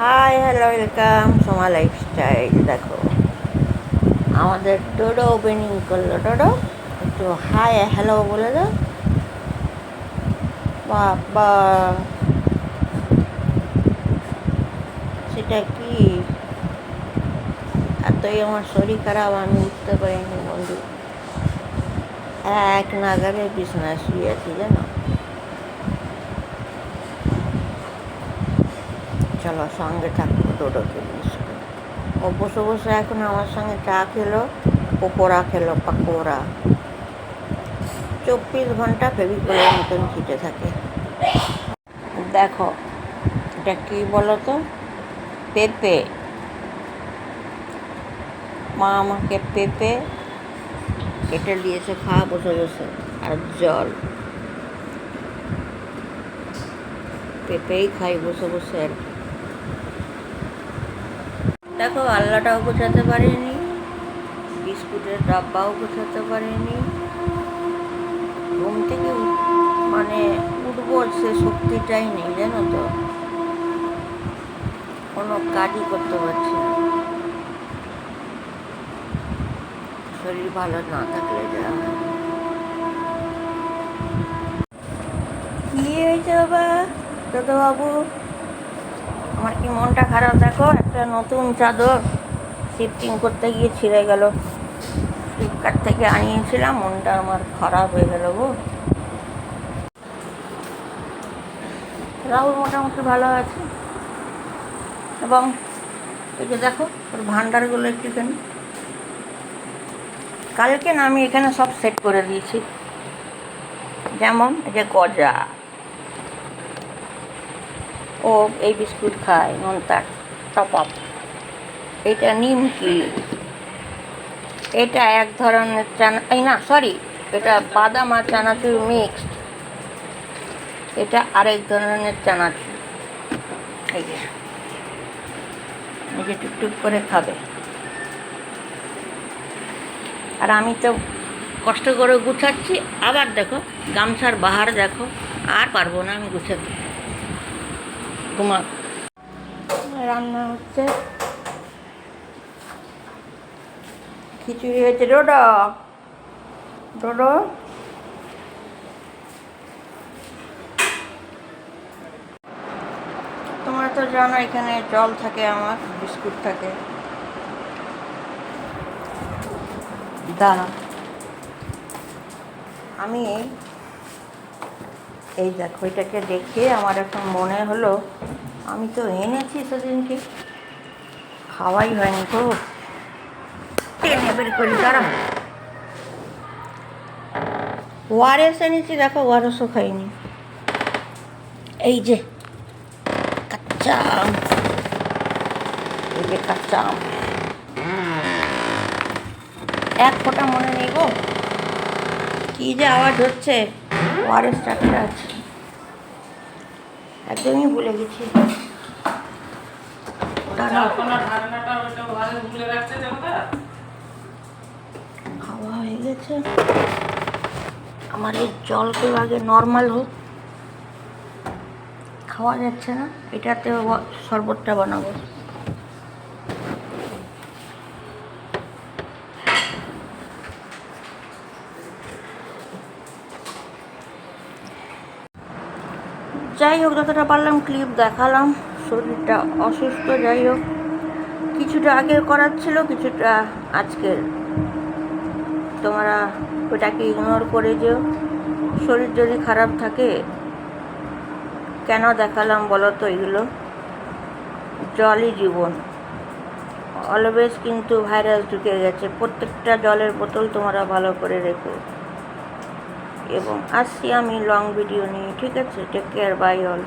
Hi hello welcome Soma lifestyle দেখো, আমাদের Dodo opening করল। ডোডো একটু হাই হ্যালো বলে দাও। বাবা, সেটা কি? এতই আমার শরীর খারাপ, আমি উঠতে পারিনি বন্ধু। এক নাগারে বিছানায় শুয়ে আছি, জানো? চলো সঙ্গে থাকব করে ও বসে বসে এখন আমার সঙ্গে চা খেলো, পকোড়া খেলো, পাকোড়া। চব্বিশ ঘণ্টা ফেবিকলের মতন ছিটে থাকে। দেখো, এটা কী বলো তো পেঁপে। মা আমাকে পেঁপে কেটে দিয়েছে খাওয়া বসে বসে। আর জল। পেঁপেই খাই, বসে বসে আর কি। দেখো, আল্লাটাও গোছাতে পারিনি, বিস্কুটের ডাব্বাও গোছাতে পারিনি। ঘুম থেকে মানে উঠবো সে শক্তিটাই নেই, জানো তো? কোনো কাজই করতে পারছি না। শরীর ভালো না থাকলে যা। কি হয়েছে বাবা দাদা বাবু আমার কি মনটা খারাপ। দেখো, একটা নতুন চাদর শিফটিং করতে গিয়ে ছিঁড়ে গেল। ফ্লিপকার্ট থেকে আনিয়েছিলাম, মনটা আমার খারাপ হয়ে গেল গো। রাহুল মোটামুটি ভালো আছে। এবং এই যে দেখো, ওর ভান্ডারগুলো একটুখানি। কালকে না আমি এখানে সব সেট করে দিয়েছি। যেমন এই যে গজা। ও এই বিস্কুট খায় নোনতার টপ আপ এটা নিমকি এটা এক ধরনের চানা, এই না সরি এটা বাদাম আর চানাচুর মিক্সড এটা আরেক ধরনের চানাচুর। এই যে, এই টুকটুক করে খাবে। আর আমি তো কষ্ট করে গুছাচ্ছি। আবার দেখো, গামছার বাহার দেখো, আর পারব না আমি গুছাতে। ঘুমা রান্না হচ্ছে। খিচুড়ি হয়েছে ডোডো। ডোডো। তোমরা তো জানো এখানে জল থাকে আমার, বিস্কুট থাকে। দাঁড়া আমি এই দেখো, এটাকে দেখে আমার এখন মনে হলো, আমি তো এনেছি সেদিনকে। খাওয়াই হয়নি তো টেনে বের করি, দাঁড়া। ওয়ারেস এনেছি, দেখো, ওয়ারেসও খাইনি। এই যে কাঁচা আম এই যে কাঁচা আম এক ফোঁটা মনে নেই গো। কী যে আওয়াজ হচ্ছে। ওয়ারেস চারটে আছে। একদমই ভুলে গেছি। দাঁড়াও খাওয়া হয়ে গেছে। আমার এই জলগুলো আগে নর্মাল হোক। খাওয়া যাচ্ছে না। এটাতে শরবতটা বানাবো। যাই হোক, যতটা পারলাম ক্লিপ দেখালাম। শরীরটা অসুস্থ, যাই হোক। কিছুটা আগের করার ছিল, কিছুটা আজকের। তোমরা ওটাকে ইগনোর করে যেও। শরীর যদি খারাপ থাকে, কেন দেখালাম বলো তো এগুলো? জলই জীবন। অলওয়েজ কিন্তু ভাইরাস ঢুকে গেছে। প্রত্যেকটা জলের বোতল তোমরা ভালো করে রেখো। এবং আসছি আমি লং ভিডিও নিয়ে ঠিক আছে? Take care bye all